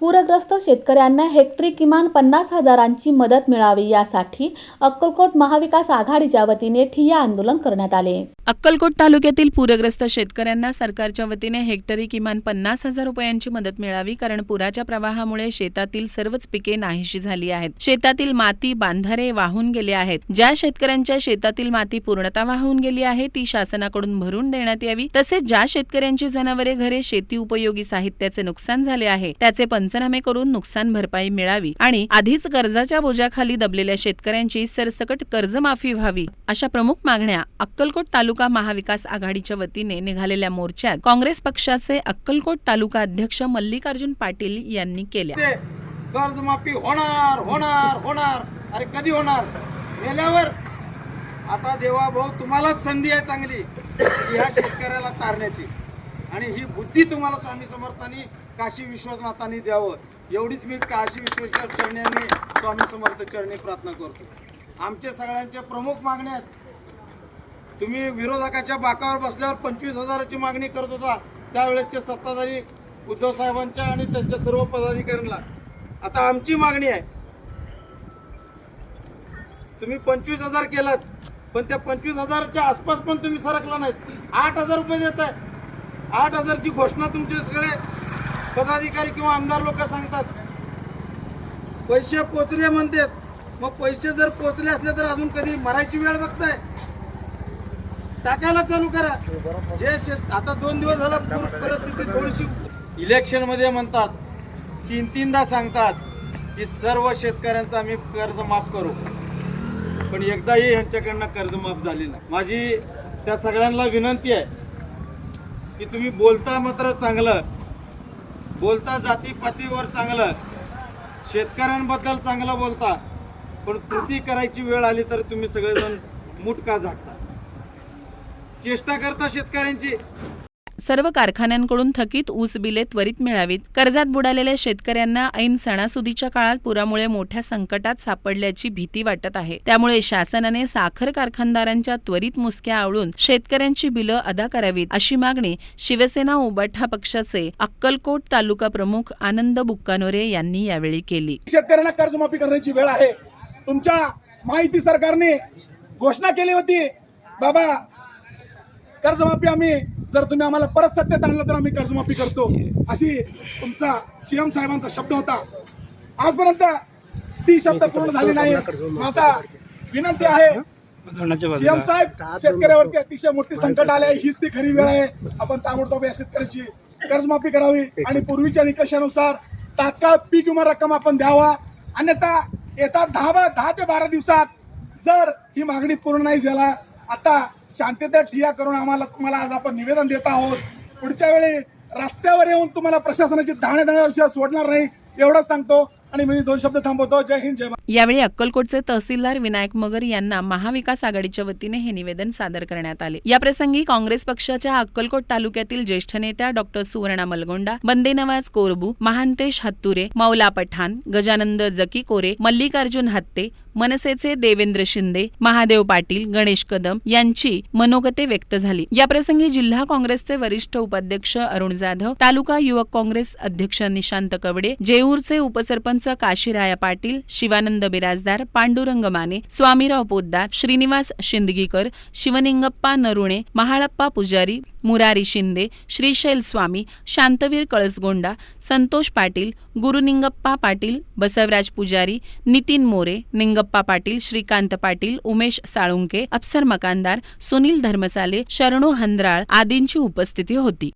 पूरग्रस्त शेतकऱ्यांना हेक्टरी किमान पन्नास हजारांची मदत मिळावी यासाठी अक्कलकोट महाविकास आघाडीच्या वतीने ठिय्या आंदोलन करण्यात आले. अक्कलकोट तालुक्यातील पूरग्रस्त शेतकऱ्यांना सरकारच्या वतीने हेक्टरी किमान पन्नास हजार रुपयांची मदत मिळावी कारण पुराच्या प्रवाहामुळे शेतातील सर्वच पिके नाहीशी झाली आहेत. शेतातील माती बांधारे वाहून गेले आहेत. ज्या शेतकऱ्यांच्या शेतातील माती पूर्णता वाहून गेली आहे ती शासनाकडून भरून देण्यात यावी. तसेच ज्या शेतकऱ्यांची जनावरे घरे शेती उपयोगी साहित्याचे नुकसान झाले आहे त्याचे पंचनामे करून नुकसान भरपाई मिळावी आणि आधीच कर्जाच्या बोजाखाली दबलेल्या शेतकऱ्यांची सरसकट कर्जमाफी व्हावी अशा प्रमुख मागण्या अक्कलकोट तालुका महाविकास आघाडीच्या वतीने निघालेल्या मोर्चात काँग्रेस पक्षाचे अक्कलकोट तालुका अध्यक्ष मल्लिकार्जुन पाटील यांनी केल्या. कर्जमाफी होणार होणार होणार. अरे कधी होणार? गेल्यावर आता देवा भाऊ तुम्हालाच संधी आहे चांगली. ह्या शेतकऱ्याला तारण्याची. आणि ही बुद्धी तुम्हाला स्वामी समर्थांनी काशी विश्वनाथांनी द्यावं. एवढीच मी काशी विश्वेश्वर चरण्याने स्वामी समर्थ चरणी प्रार्थना करतो. आमचे सगळ्यांचे प्रमुख मागण्या आहेत. तुम्ही विरोधकाच्या बाकावर बसल्यावर पंचवीस हजाराची मागणी करत होता त्यावेळेसचे सत्ताधारी उद्धव साहेबांच्या आणि त्यांच्या सर्व पदाधिकाऱ्यांना. आता आमची मागणी आहे. तुम्ही पंचवीस हजार केलात पण त्या पंचवीस हजाराच्या आसपास पण तुम्ही सरकला नाहीत. आठ हजार रुपये देत आहे. आठ हजारची घोषणा तुमचे सगळे पदाधिकारी किंवा आमदार लोक सांगतात. पैसे पोचले म्हणतात. मग पैसे जर पोचले असले तर अजून कधी मरायची वेळ बघताय? टाकायला चालू करा. जे शेत आता दोन दिवस झाला पूर परिस्थिती थोडीशी इलेक्शनमध्ये म्हणतात तीन तीनदा सांगतात की सर्व शेतकऱ्यांचा आम्ही कर्ज माफ करू. पण एकदाही यांच्याकडनं कर्ज माफ झाली नाही. माझी त्या सगळ्यांना विनंती आहे की तुम्ही बोलता मात्र चांगलं बोलता जातीपातीवर चांगलं शेतकऱ्यांबद्दल चांगलं बोलता पण कृती करायची वेळ आली तर तुम्ही सगळेजण मुटका झाकता. चेष्टा करता शेतकऱ्यांची. सर्व कारखान्यांकडून थकीत ऊस बिले त्वरित मिळावीत. कर्जात बुडालेल्या शेतकऱ्यांना ऐन सणासुदीच्या काळात पुरामुळे मोठ्या संकटात सापडल्याची भीती वाटत आहे. त्यामुळे शासनाने साखर कारखानदारांच्या त्वरित मुसक्या आवळून शेतकऱ्यांची बिलं अदा करावीत अशी मागणी शिवसेना उबाठा पक्षाचे अक्कलकोट तालुका प्रमुख आनंद बुक्कानोरे यांनी यावेळी केली. शेतकऱ्यांना कर्जमाफी करण्याची वेळ आहे. तुमच्या माहिती सरकारने घोषणा केली होती. बाबा कर्जमाफी आम्ही जर तुम्ही आम्हाला परत सत्तेत आणलं तर आम्ही कर्जमाफी करतो. अशी तुमचा सीएम साहेबांचा शब्द होता. आजपर्यंत ती शब्द पूर्ण झाली नाही. माझा विनंती आहे सीएम साहेब शेतकऱ्यावरती अतिशय मोठी संकट आले आहे. हीच ती खरी वेळ आहे. आपण ताबडतोब या शेतकऱ्याची कर्जमाफी करावी आणि पूर्वीच्या निकषानुसार तात्काळ पीक विमा रक्कम आपण द्यावा. अन्यथा येतात दहा दहा ते बारा दिवसात जर ही मागणी पूर्ण नाही झाला. आता शांततेत ठिया करून आम्हाला तुम्हाला आज आपण निवेदन देत आहोत. पुढच्या वेळी रस्त्यावर येऊन तुम्हाला प्रशासनाची दहाणे दहाण्याशिवाय सोडणार नाही एवढंच सांगतो. आणि मी दोन शब्द थांबवतो. जय हिंद जय यावेळी अक्कलकोटचे तहसीलदार विनायक मगर यांना महाविकास आघाडीच्या वतीने हे निवेदन सादर करण्यात आले. याप्रसंगी काँग्रेस पक्षाच्या अक्कलकोट तालुक्यातील ज्येष्ठ नेत्या डॉक्टर सुवर्णा मलगोंडा बंदे नवाज कोरबू महांतेश हत्तुरे मौला पठाण गजानंद जकी कोरे मल्लिकार्जुन हत्ते मनसेचे देवेंद्र शिंदे महादेव पाटील गणेश कदम यांची मनोगते व्यक्त झाली. याप्रसंगी जिल्हा काँग्रेसचे वरिष्ठ उपाध्यक्ष अरुण जाधव तालुका युवक काँग्रेस अध्यक्ष निशांत कवडे जेऊरचे उपसरपंच काशीराया पाटील शिवानंद बिराजदार पांडुरंग माने स्वामीराव पोद्दार श्रीनिवास शिंदगीकर शिवनिंगप्पा नरुणे महाळप्पा पुजारी मुरारी शिंदे श्रीशैल स्वामी शांतवीर कळसगोंडा संतोष पाटील गुरुनिंगप्पा पाटील बसवराज पुजारी नितीन मोरे निंगप्पा पाटील श्रीकांत पाटील उमेश साळुंके अप्सर मकानदार सुनील धर्मसाले शरणू हंद्राळ आदींची उपस्थिती होती.